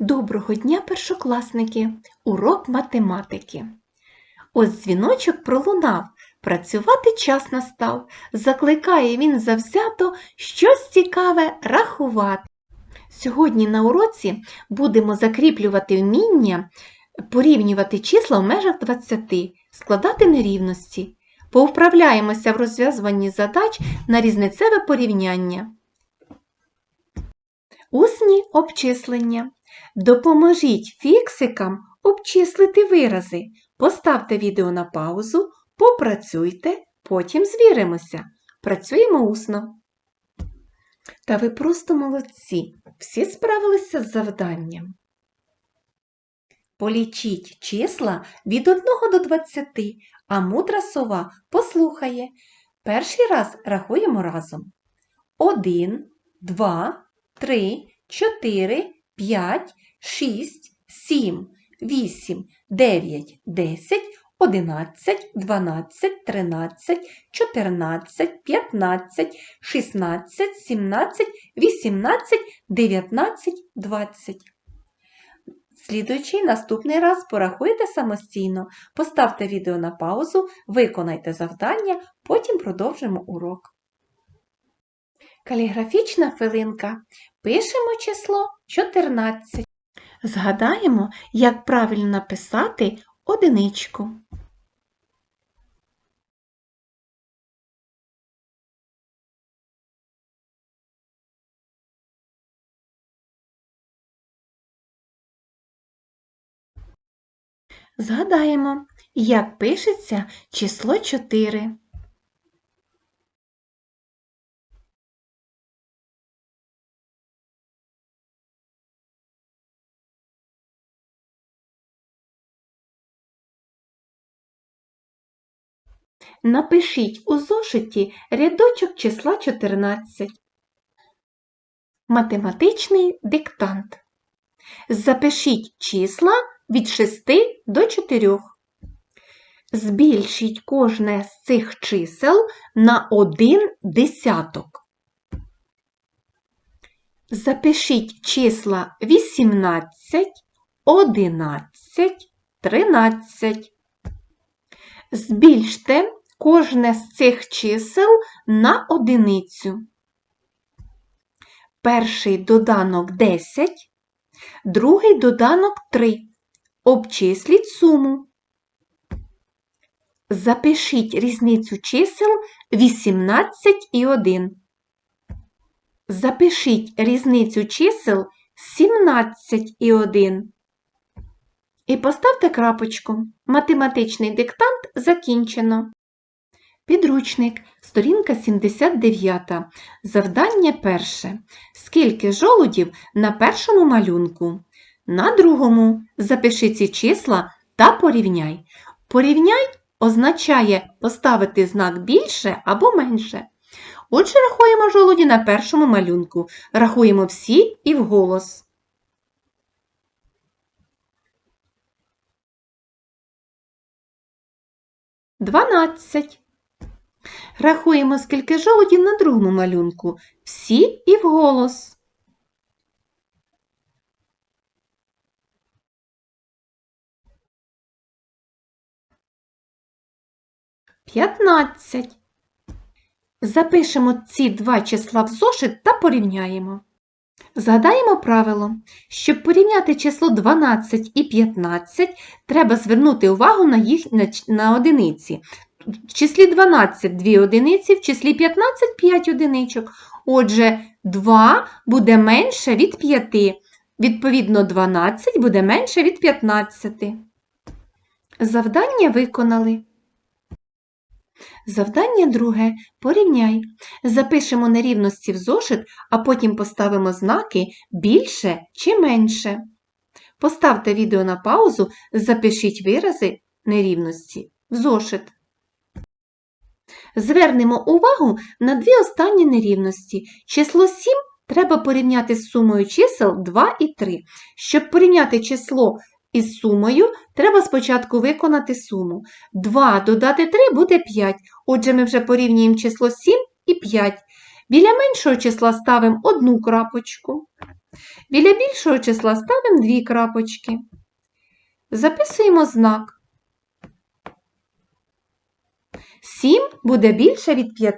Доброго дня, першокласники! Урок математики. Ось дзвіночок пролунав, працювати час настав. Закликає він завзято щось цікаве рахувати. Сьогодні на уроці будемо закріплювати вміння порівнювати числа в межах 20, складати нерівності. Повправляємося в розв'язуванні задач на різницеве порівняння. Усні обчислення. Допоможіть фіксикам обчислити вирази. Поставте відео на паузу, попрацюйте, потім звіримося. Працюємо усно. Та ви просто молодці. Всі справилися з завданням. Полічіть числа від 1 до 20, а мудра сова послухає. Перший раз рахуємо разом. 1, 2, 3, 4, 5, 6, 7, 8, 9, 10, 11, 12, 13, 14, 15, 16, 17, 18, 19, 20. Слідуючий наступний раз порахуйте самостійно, поставте відео на паузу, виконайте завдання, потім продовжимо урок. Каліграфічна хвилинка. Пишемо число 14. Згадаємо, як правильно написати одиничку. Згадаємо, як пишеться число 4. Напишіть у зошиті рядочок числа 14. Математичний диктант. Запишіть числа від 6 до 4. Збільшіть кожне з цих чисел на 1 десяток. Запишіть числа 18, 11, 13. Збільште кожне з цих чисел на одиницю. Перший доданок 10, другий доданок 3. Обчисліть суму. Запишіть різницю чисел 18 і 1. Запишіть різницю чисел 17 і 1. І поставте крапочку. Математичний диктант закінчено. Підручник, сторінка 79. Завдання перше. Скільки жолудів на першому малюнку? На другому запиши ці числа та порівняй. Порівняй означає поставити знак більше або менше. Отже, рахуємо жолуді на першому малюнку. Рахуємо всі і вголос. Дванадцять. Рахуємо, скільки жолудів на другому малюнку. Всі і вголос. П'ятнадцять. Запишемо ці два числа в зошит та порівняємо. Згадаємо правило. Щоб порівняти число 12 і 15, треба звернути увагу на їх на, на одиниці. В числі 12 2 одиниці, в числі 15 5 одиничок. Отже, 2 буде менше від 5. Відповідно, 12 буде менше від 15. Завдання виконали. Завдання друге. Порівняй. Запишемо нерівності в зошит, а потім поставимо знаки більше чи менше. Поставте відео на паузу, запишіть вирази нерівності в зошит. Звернемо увагу на дві останні нерівності. Число 7 треба порівняти з сумою чисел 2 і 3. Щоб порівняти число із сумою, треба спочатку виконати суму. 2 додати 3 буде 5. Отже, ми вже порівнюємо число 7 і 5. Біля меншого числа ставимо одну крапочку. Біля більшого числа ставимо дві крапочки. Записуємо знак. 7 буде більше від 5.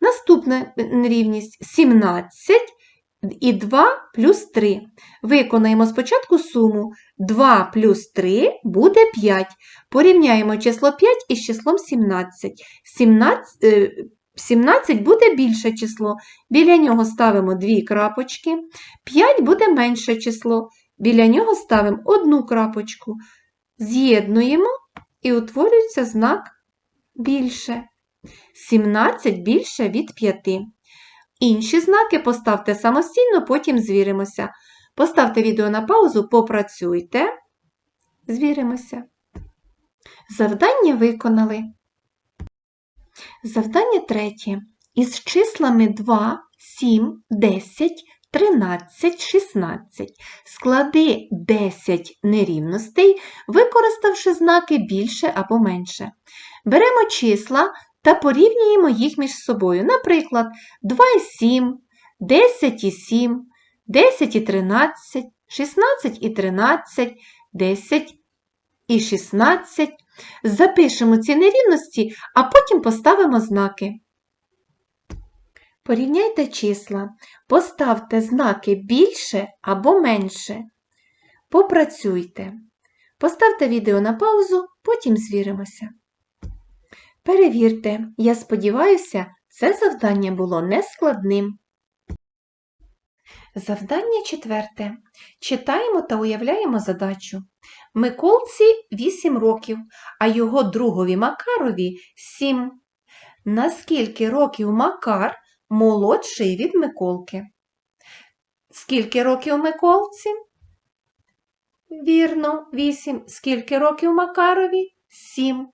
Наступна нерівність 17 і 2 плюс 3. Виконаємо спочатку суму 2 плюс 3 буде 5. Порівняємо число 5 із числом 17. 17, е, 17 буде більше число, біля нього ставимо дві крапочки. 5 буде менше число, біля нього ставимо одну крапочку. З'єднуємо і утворюється знак більше. 17 більше від 5. Інші знаки поставте самостійно, потім звіримося. Поставте відео на паузу, попрацюйте, звіримося. Завдання виконали. Завдання третє. Із числами 2, 7, 10, 13, 16 склади 10 нерівностей, використавши знаки більше або менше. Беремо числа та порівнюємо їх між собою. Наприклад, 2 і 7, 10 і 7, 10 і 13, 16 і 13, 10 і 16. Запишемо ці нерівності, а потім поставимо знаки. Порівняйте числа, поставте знаки більше або менше. Попрацюйте. Поставте відео на паузу, потім звіримося. Перевірте, я сподіваюся, це завдання було нескладним. Завдання четверте. Читаємо та уявляємо задачу. Миколці 8 років, а його другові Макарові 7. Наскільки років Макар молодший від Миколки? Скільки років Миколці? Вірно, 8. Скільки років Макарові? 7.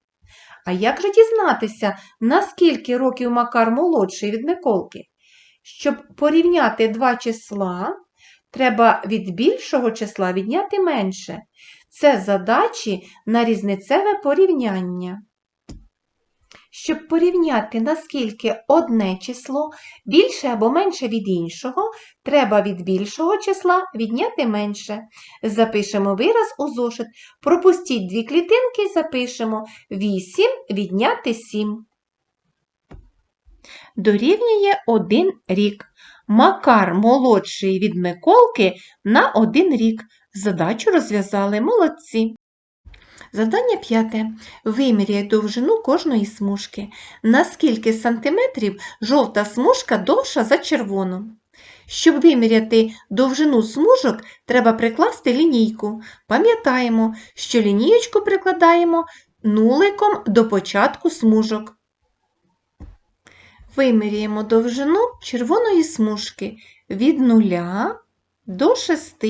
А як же дізнатися, наскільки років Макар молодший від Миколки? Щоб порівняти два числа, треба від більшого числа відняти менше. Це задачі на різницеве порівняння. Щоб порівняти, наскільки одне число більше або менше від іншого, треба від більшого числа відняти менше. Запишемо вираз у зошит. Пропустіть дві клітинки запишемо 8 відняти 7. Дорівнює 1 рік. Макар молодший від Миколки на 1 рік. Задачу розв'язали молодці. Завдання п'яте. Виміряй довжину кожної смужки. На скільки сантиметрів жовта смужка довша за червону? Щоб виміряти довжину смужок, треба прикласти лінійку. Пам'ятаємо, що лінієчку прикладаємо нуликом до початку смужок. Виміряємо довжину червоної смужки від 0 до 6.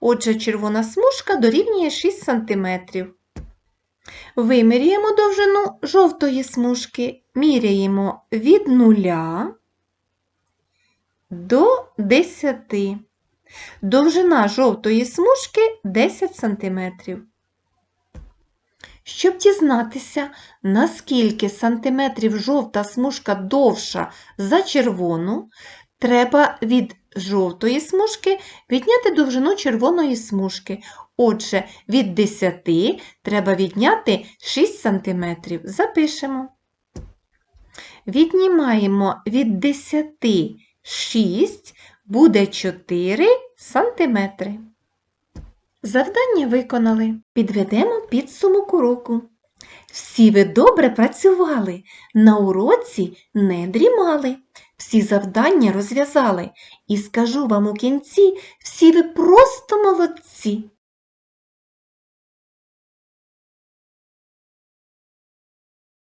Отже, червона смужка дорівнює 6 см. Виміряємо довжину жовтої смужки, міряємо від 0 до 10. Довжина жовтої смужки 10 см. Щоб дізнатися, наскільки сантиметрів жовта смужка довша за червону, треба від жовтої смужки відняти довжину червоної смужки. Отже, від 10 треба відняти 6 см. Запишемо. Віднімаємо від 10 6, буде 4 см. Завдання виконали. Підведемо підсумок уроку. Всі ви добре працювали, на уроці не дрімали, всі завдання розв'язали. І скажу вам у кінці, всі ви просто молодці.